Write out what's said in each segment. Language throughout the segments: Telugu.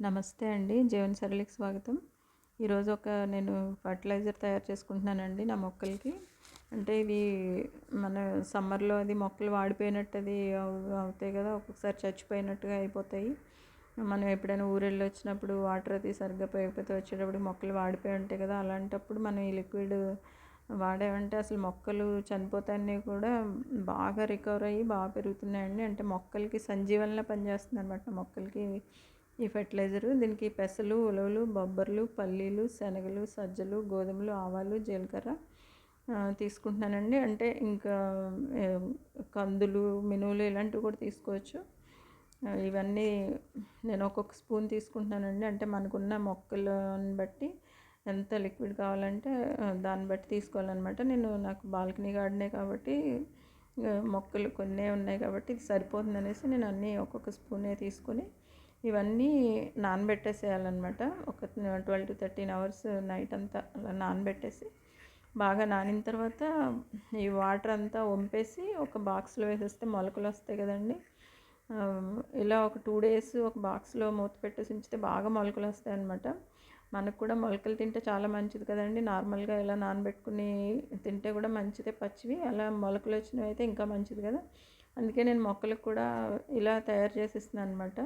నమస్తే అండి. జీవన్ సరళికి స్వాగతం. ఈరోజు ఒక నేను ఫర్టిలైజర్ తయారు చేసుకుంటున్నానండి నా మొక్కలకి. అంటే ఇవి మన సమ్మర్లో అది మొక్కలు వాడిపోయినట్టు అది అవుతాయి కదా ఒక్కొక్కసారి చచ్చిపోయినట్టుగా అయిపోతాయి. మనం ఎప్పుడైనా ఊరెళ్ళి వచ్చినప్పుడు వాటర్ అది సరిగ్గా పోయకపోతే వచ్చేటప్పుడు మొక్కలు వాడిపోయి ఉంటాయి కదా అలాంటప్పుడు మనం ఈ లిక్విడ్ వాడామంటే అసలు మొక్కలు చనిపోతాయని కూడా బాగా రికవర్ అయ్యి బాగా పెరుగుతున్నాయండి. అంటే మొక్కలకి సంజీవనలా పనిచేస్తుంది అనమాట మొక్కలకి ఈ ఫెర్టిలైజర్ దీనికి పెసలు ఉలవలు బొబ్బర్లు పల్లీలు శనగలు సజ్జలు గోధుమలు ఆవాలు జీలకర్ర తీసుకుంటున్నానండి. అంటే ఇంకా కందులు మినువులు ఇలాంటివి కూడా తీసుకోవచ్చు. ఇవన్నీ నేను ఒక్కొక్క స్పూన్ తీసుకుంటున్నానండి. అంటే మనకున్న మొక్కలను బట్టి ఎంత లిక్విడ్ కావాలంటే దాన్ని బట్టి తీసుకోవాలన్నమాట. నేను నాకు బాల్కనీ గార్డెనే కాబట్టి మొక్కలు కొన్నే ఉన్నాయి కాబట్టి ఇది సరిపోతుంది అనేసి నేను అన్నీ ఒక్కొక్క స్పూనే తీసుకొని ఇవన్నీ నానబెట్టేసేయాలన్నమాట. ఒక twelve to thirteen hours night అంతా అలా నానబెట్టేసి బాగా నానిన తర్వాత ఈ వాటర్ అంతా వంపేసి ఒక బాక్స్లో వేసేస్తే మొలకలు వస్తాయి కదండి. ఇలా ఒక టూ డేస్ ఒక బాక్స్లో మూత పెట్టేసి ఉంచితే బాగా మొలకలు వస్తాయి అన్నమాట. మనకు కూడా మొలకలు తింటే చాలా మంచిది కదండి. నార్మల్గా ఇలా నానబెట్టుకుని తింటే కూడా మంచిదే. పచ్చివి అలా మొలకలు వచ్చినవి అయితే ఇంకా మంచిది కదా. అందుకే నేను మొక్కలకు కూడా ఇలా తయారు చేసిస్తున్నాను అనమాట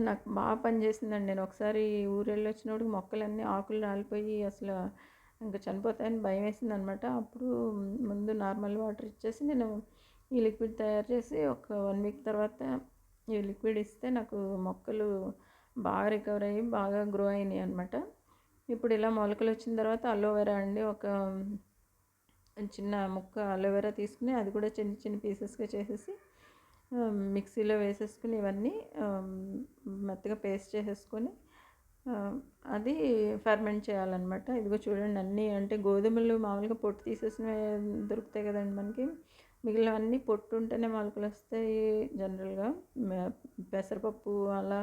నాకు బాగా పనిచేసిందండి నేను ఒకసారి ఊరెళ్ళి వచ్చినప్పుడు మొక్కలన్నీ ఆకులు రాలిపోయి అసలు ఇంకా చనిపోతాయని భయం వేసింది అనమాట అప్పుడు ముందు నార్మల్ వాటర్ ఇచ్చేసి నేను ఈ లిక్విడ్ తయారు చేసి ఒక వన్ వీక్ తర్వాత ఈ లిక్విడ్ ఇస్తే నాకు మొక్కలు బాగా రికవర్ అయ్యి బాగా గ్రో అయినాయి అనమాట. ఇప్పుడు ఇలా మొలకలు వచ్చిన తర్వాత అలోవెరా అండి. ఒక చిన్న ముక్క అలోవెరా తీసుకుని అది కూడా చిన్న చిన్న పీసెస్గా చేసేసి మిక్సీలో వేసేసుకుని ఇవన్నీ మెత్తగా పేస్ట్ చేసేసుకొని అది ఫర్మెంట్ చేయాలన్నమాట. ఇదిగో చూడండి అన్నీ అంటే గోధుమలు మామూలుగా పొట్టు తీసేసినవి దొరుకుతాయి కదండి మనకి. మిగిలినవన్నీ పొట్టు ఉంటేనే మొలకలు వస్తాయి జనరల్గా. పెసరపప్పు అలా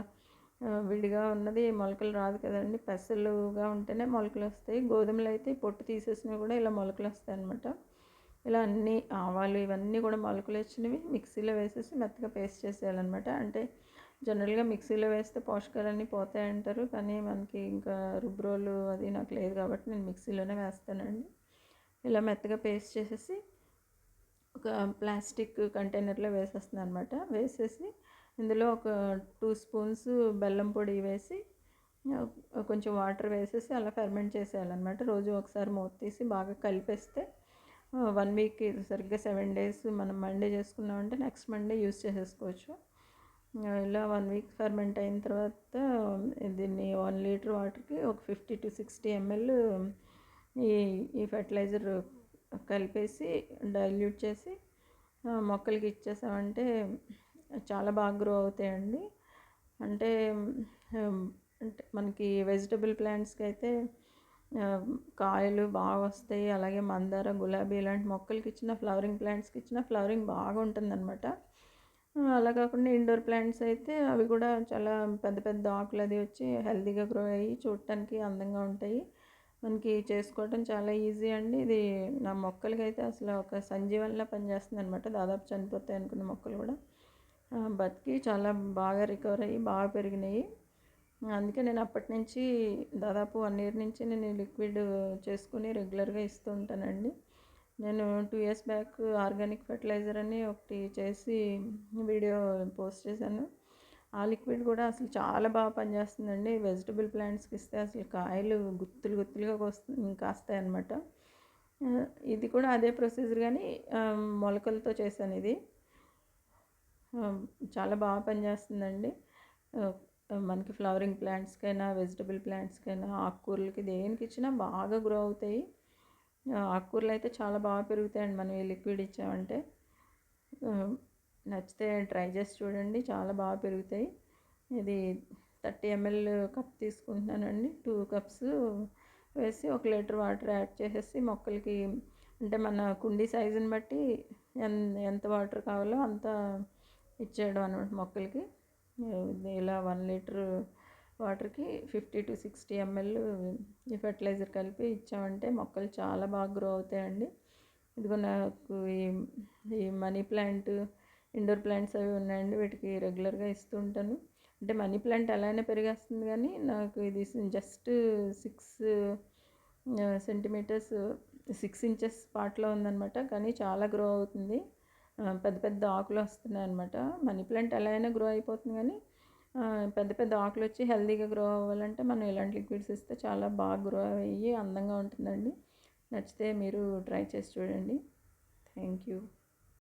విడిగా ఉన్నది మొలకలు రాదు కదండి. పెసలుగా ఉంటేనే మొలకలు వస్తాయి. గోధుమలు అయితే పొట్టు తీసేసినవి కూడా ఇలా మొలకలు వస్తాయి అన్నమాట ఇలా అన్ని ఆవాలు ఇవన్నీ కూడా మొలకలు వచ్చినవి మిక్సీలో వేసేసి మెత్తగా పేస్ట్ చేసేయాలన్నమాట. అంటే జనరల్గా మిక్సీలో వేస్తే పోషకాలన్నీ పోతాయి అంటారు కానీ మనకి ఇంకా రుబ్రోలు అది నాకు లేదు కాబట్టి నేను మిక్సీలోనే వేస్తానండి. ఇలా మెత్తగా పేస్ట్ చేసేసి ఒక ప్లాస్టిక్ కంటైనర్లో వేసేస్తున్నాను అనమాట వేసేసి ఇందులో ఒక టూ స్పూన్స్ బెల్లం పొడి వేసి కొంచెం వాటర్ వేసేసి అలా ఫెర్మెంట్ చేసేయాలన్నమాట. రోజు ఒకసారి మూత తీసి బాగా కలిపేస్తే వన్ వీక్ సరిగ్గా సెవెన్ డేస్ మనం మండే చేసుకున్నామంటే నెక్స్ట్ మండే యూస్ చేసేసుకోవచ్చు. ఇలా వన్ వీక్ ఫర్మెంట్ అయిన తర్వాత దీన్ని వన్ లీటర్ వాటర్కి ఒక ఫిఫ్టీ టు సిక్స్టీ ఎంఎల్ ఈ ఈ ఫెర్టిలైజర్ కలిపేసి డైల్యూట్ చేసి మొక్కలకి ఇచ్చేసామంటే చాలా బాగా గ్రో అవుతాయండి. అంటే అంటే మనకి వెజిటబుల్ ప్లాంట్స్కి అయితే కాయలు బాగా వస్తాయి. అలాగే మందార గులాబీ ఇలాంటి మొక్కలకి ఇచ్చిన ఫ్లవరింగ్ ప్లాంట్స్కి ఇచ్చిన ఫ్లవరింగ్ బాగా ఉంటుందన్నమాట. అలా కాకుండా ఇండోర్ ప్లాంట్స్ అయితే అవి కూడా చాలా పెద్ద పెద్ద ఆకులు అది వచ్చి హెల్తీగా గ్రో అయ్యి చూడటానికి అందంగా ఉంటాయి. మనకి చేసుకోవటం చాలా ఈజీ అండి. ఇది నా మొక్కలకి అయితే అసలు ఒక సంజీవనిలా పనిచేస్తుంది అనమాట దాదాపు చనిపోతాయి అనుకున్న మొక్కలు కూడా. బతికి చాలా బాగా రికవర్ అయ్యి బాగా పెరిగినాయి. అందుకే నేను అప్పటి నుంచి దాదాపు వన్ ఇయర్ నుంచి నేను లిక్విడ్ చేసుకుని రెగ్యులర్గా ఇస్తూ ఉంటానండి. నేను two years back organic fertiliser అని ఒకటి చేసి వీడియో పోస్ట్ చేశాను. ఆ లిక్విడ్ కూడా అసలు చాలా బాగా పనిచేస్తుందండి. వెజిటబుల్ ప్లాంట్స్కి ఇస్తే అసలు కాయలు గుత్తులు గుత్తులుగా వస్తుంది కాస్తాయి అన్నమాట. ఇది కూడా అదే ప్రొసీజర్ కానీ మొలకలతో చేశాను ఇది. చాలా బాగా పనిచేస్తుందండి. మనకి ఫ్లవరింగ్ ప్లాంట్స్కైనా వెజిటబుల్ ప్లాంట్స్కైనా ఆకుకూరలకి దేనికి ఇచ్చినా బాగా గ్రో అవుతాయి. ఆకుకూరలు అయితే చాలా బాగా పెరుగుతాయండి. మనం ఈ లిక్విడ్ ఇచ్చామంటే నచ్చితే ట్రై చేసి చూడండి. చాలా బాగా పెరుగుతాయి. ఇది థర్టీ ఎంఎల్ కప్ తీసుకుంటున్నానండి. టూ కప్స్ వేసి ఒక లీటర్ వాటర్ యాడ్ చేసేసి మొక్కలకి అంటే మన కుండీ సైజుని బట్టి ఎంత వాటర్ కావాలో అంత ఇచ్చేయడం అనమాట మొక్కలకి. ఇలా వన్ లీటర్ వాటర్కి ఫిఫ్టీ టు సిక్స్టీ ఎంఎల్ ఈ ఫెర్టిలైజర్ కలిపి ఇచ్చామంటే మొక్కలు చాలా బాగా గ్రో అవుతాయండి. ఇదిగో నాకు ఈ ఈ మనీ ప్లాంట్ ఇండోర్ ప్లాంట్స్ అవి ఉన్నాయండి వీటికి రెగ్యులర్గా ఇస్తూ ఉంటాను. అంటే మనీ ప్లాంట్ అలానే పెరిగేస్తుంది కానీ నాకు ఇది just six centimetres six inches పాట్లో ఉందనమాట కానీ చాలా గ్రో అవుతుంది. పెద్ద పెద్ద ఆకులు వస్తున్నాయి అనమాట మనీ ప్లాంట్ ఎలా అయినా గ్రో అయిపోతుంది కానీ పెద్ద పెద్ద ఆకులు వచ్చి హెల్తీగా గ్రో అవ్వాలంటే మనం ఇలాంటి లిక్విడ్స్ ఇస్తే చాలా బాగా గ్రో అయ్యి అందంగా ఉంటుందండి. నచ్చితే మీరు ట్రై చేసి చూడండి. Thank you